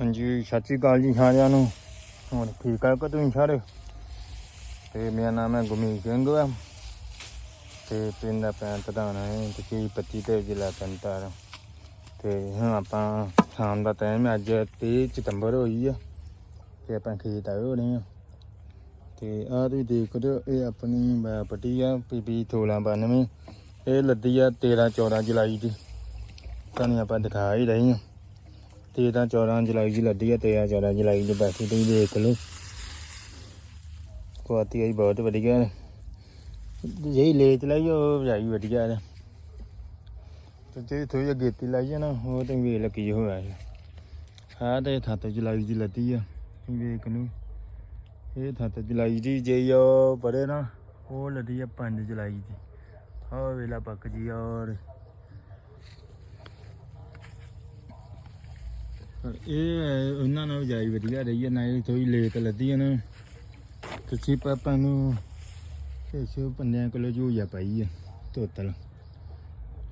ਹਾਂਜੀ, ਸਤਿ ਸ਼੍ਰੀ ਅਕਾਲ ਜੀ ਸਾਰਿਆਂ ਨੂੰ। ਹੋਰ ਠੀਕ ਆ ਕਿ ਤੁਸੀਂ ਸਾਰੇ? ਤੇ ਮੇਰਾ ਨਾਮ ਹੈ ਗੁਰਮੀਤ ਸਿੰਘ ਆ। ਤੇ ਪਿੰਡ ਦਾ ਪੈਣ ਪ੍ਰਧਾਨ ਹੈ ਤਹਿਸੀਲ 25 ਤੇ ਜ਼ਿਲ੍ਹਾ ਤਰਨਤਾਰਨ ਤੇ ਹੁਣ ਆਪਾਂ ਸ਼ਾਮ ਦਾ ਟਾਈਮ ਅੱਜ 30 ਸਤੰਬਰ ਹੋਈ ਆ। ਤੇ ਆਪਾਂ ਖੇਤ ਆਏ ਹੋ ਰਹੇ ਆ। ਤੇ ਆਹ ਤੁਸੀਂ ਦੇਖ ਰਹੇ ਹੋ, ਇਹ ਆਪਣੀ ਪੱਟੀ ਆ ਪੀਪੀ 1692 ਇਹ ਲੱਦੀ ਆ 13 14 ਜੁਲਾਈ ਦੀ। ਤੁਹਾਨੂੰ ਆਪਾਂ ਦਿਖਾ ਹੀ ਰਹੇ ਆ 13 14 ਜੁਲਾਈ ਦੀ ਲੱਦੀ ਆ 13 14 ਜੁਲਾਈ ਦੀ ਬੈਠੀ ਤੁਸੀਂ ਦੇਖ ਲਓ। ਕੁਆਤੀ ਆਈ ਬਹੁਤ ਵਧੀਆ ਹੈ ਜਿਹੀ ਲੇਟ ਲਈ ਉਹ ਵਜਾਈ ਵਧੀਆ ਹੈ ਤੇ ਜੇ ਥੋੜੀ ਜਿਹੀ ਗੇਤੀ ਲਾਈ ਆ ਨਾ, ਉਹ ਤੇ ਵੇਲ ਲ ਕੀ ਹੋਇਆ ਹੈ ਹਾਂ ਤੇ 7 ਜੁਲਾਈ ਦੀ ਲੱਦੀ ਆ ਤੁਸੀਂ ਵੇਖ ਲਓ। ਇਹ 7 ਜੁਲਾਈ ਦੀ ਜੇ ਉਹ ਪੜੇ ਨਾ, ਉਹ ਲੱਦੀ ਆ 5 ਜੁਲਾਈ ਦੀ। ਆਹ ਵੇਲਾ ਪੱਕ ਜੀ, ਔਰ ਪਰ ਇਹ ਉਹਨਾਂ ਨਾਲ ਜਾਈ ਵਧੀਆ ਰਹੀ ਹੈ ਨਾ ਇਹ ਥੋੜੀ ਲੇਟ ਲੱਦੀ ਹੈ ਨਾ। ਤੁਸੀਂ ਪਾਪਾ ਨੂੰ ਇਹ ਪੰਨਿਆਂ ਕਿਲੋ ਜੂਆ ਪਾਈ ਹੈ ਤੋਤਲ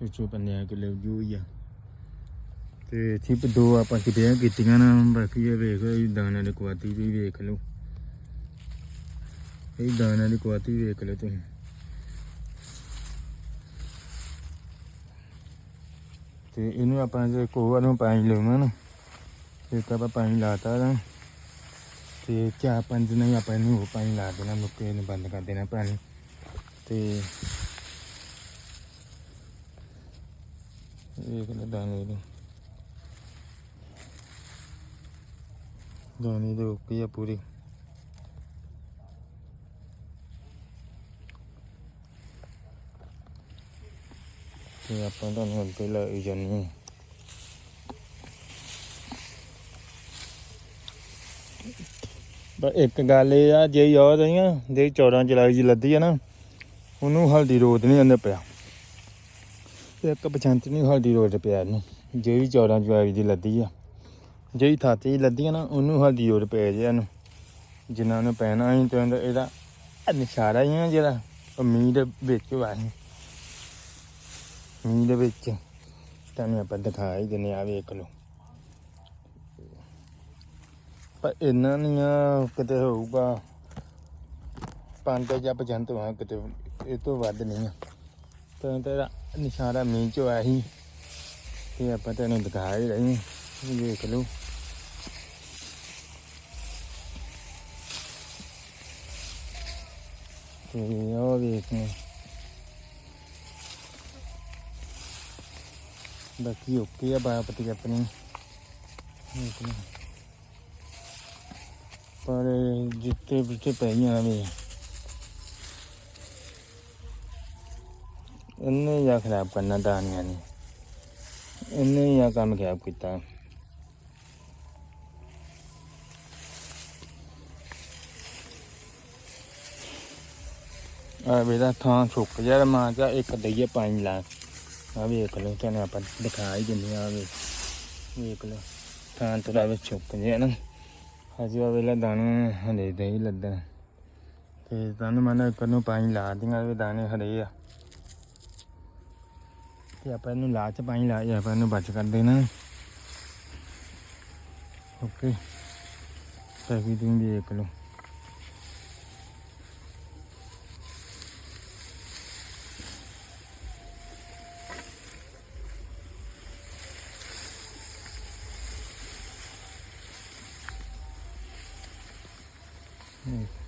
ਇਹ ਪੰਨਿਆਂ ਕਿਲੋ ਜੂਆ ਤੇ ਚਿਪ ਦੋ ਆਪਾਂ ਕਿਤੇ ਕੀਤੀਆਂ ਨਾ, ਬਾਕੀ ਇਹ ਵੇਖ ਲਓ ਦਾਣਾ ਦੀ ਕੁਆਤੀ ਵੀ ਵੇਖ ਲਓ। ਇਹ ਦਾਣਾ ਦੀ ਕੁਆਤੀ ਵੇਖ ਲਓ ਤੁਸੀਂ। ਤੇ ਇਹਨੂੰ ਆਪਾਂ ਜੇ ਕੋਆ ਨੂੰ ਪਾਣੀ ਲਾਉਣਾ ਨਾ। ਇੱਕ ਆਪਾਂ ਪਾਣੀ ਲਾਤਾ ਨਾ, ਤੇ ਚਾਰ ਪੰਜ ਦਿਨਾਂ ਹੀ ਆਪਾਂ ਇਹਨੂੰ ਪਾਣੀ ਲਾ ਦੇਣਾ, ਮੁੱਕੇ ਨੂੰ ਬੰਦ ਕਰ ਦੇਣਾ ਪਾਣੀ। ਤੇ ਇਹ ਕਿਹੜਾ ਦਾਣੇ ਦੇ ਦਾਣੇ ਦੇ ਉੱਪਰ ਆ ਪੂਰੀ। ਤੇ ਆਪਾਂ ਤੁਹਾਨੂੰ ਅੱਗੇ ਲਾਈ ਜਾਨੀ ਪਰ ਇੱਕ ਗੱਲ ਇਹ ਆ, ਜੇ ਯਾਦ ਆ ਜੇ 14 ਜੁਲਾਈ ਜੀ ਲੱਦੀ ਆ ਨਾ, ਉਹਨੂੰ ਹਲਦੀ ਰੋਡ ਨਹੀਂ ਆਂਦਾ ਪਿਆ। ਇੱਕ ਪਛੰਤ ਨਹੀਂ ਹਲਦੀ ਰੋਡ ਪਿਆ ਇਹਨੂੰ ਜਿਹੜੀ 14 ਜੁਲਾਈ ਦੀ ਲੱਦੀ ਆ। ਜਿਹੜੀ ਥਾਤੀ ਦੀ ਲੱਦੀ ਆ ਨਾ, ਉਹਨੂੰ ਹਲਦੀ ਰੋਡ ਪਿਆ ਜੇ ਇਹਨੂੰ। ਜਿਨ੍ਹਾਂ ਨੂੰ ਪੈਣਾ ਹੀ ਤੇ ਇਹਦਾ ਨਿਸ਼ਾਰਾ ਹੀ ਆ ਜਿਹੜਾ ਉਹ ਮੀਂਹ ਦੇ ਵਿੱਚ ਵਾ ਮੀਂਹ ਦੇ ਵਿੱਚ, ਤੁਹਾਨੂੰ ਆਪਾਂ ਦਿਖਾ ਹੀ ਦਿੰਦੇ ਆ ਵੇਖ ਲਓ। ਪਰ ਇਹਨਾਂ ਨੀਆਂ ਕਿਤੇ ਹੋਊਗਾ, ਪੰਜ ਜਾਂ ਪਜੰਤ ਹੋਣਾ ਕਿਤੇ, ਇਹ ਤੋਂ ਵੱਧ ਨਹੀਂ ਆ। ਤਾਂ ਤੇਰਾ ਨਿਸ਼ਾਨਾ ਮੀਂਹ ਚੋਂ ਆਇਆ ਸੀ ਤੇ ਆਪਾਂ ਤੈਨੂੰ ਦਿਖਾ ਹੀ ਰਹੀ ਹਾਂ ਵੇਖ ਲਓ। ਤੇ ਉਹ ਵੇਖ ਲਓ। ਬਾਕੀ ਓਕੇ ਆ ਬਾਪਤੀ ਆਪਣੀ। ਵੇਖ ਲਓ। ਪਰ ਜਿੱਤੇ ਵਿੱਚ ਪਈਆਂ ਵੇ। ਇਹਨੇ ਜਾਂ ਖਰਾਬ ਕਰਨਾ ਦਾਨੀਆਂ ਨੇ। ਇਹਨੇ ਜਾਂ ਕੰਮ ਖਰਾਬ ਕੀਤਾ। ਆ ਵੇਦਾ ਥਾਂ ਸੁੱਕ ਜਾ ਮਾਂ ਜਾ ਇੱਕ ਦਈਏ ਪਾਣੀ ਲਾ। ਆ ਵੇਖ ਲਓ ਤੁਹਾਨੂੰ ਆਪਾਂ ਦਿਖਾ ਹੀ ਦਿੰਦੇ ਆ ਵੇਖ। ਲਓ, ਥਾਂ ਥੋੜਾ ਵਿੱਚ ਸੁੱਕ ਜਾ ਨਾ। ਹਜੇ ਵੇਲੇ ਦਾਣੇ ਹਲੇ ਦੇ ਹੀ ਲੱਦਣ। ਤੇ ਤੁਹਾਨੂੰ ਮਨ ਇੱਕ ਨੂੰ ਪਾਣੀ ਲਾ ਦੀਆਂ ਵੀ ਦਾਣੇ ਹਰੇ ਆ। ਤੇ ਆਪਾਂ ਇਹਨੂੰ ਲਾ ਚ ਪਾਣੀ ਲਾ ਜਾਂ ਆਪਾਂ ਇਹਨੂੰ ਬਚ ਕਰ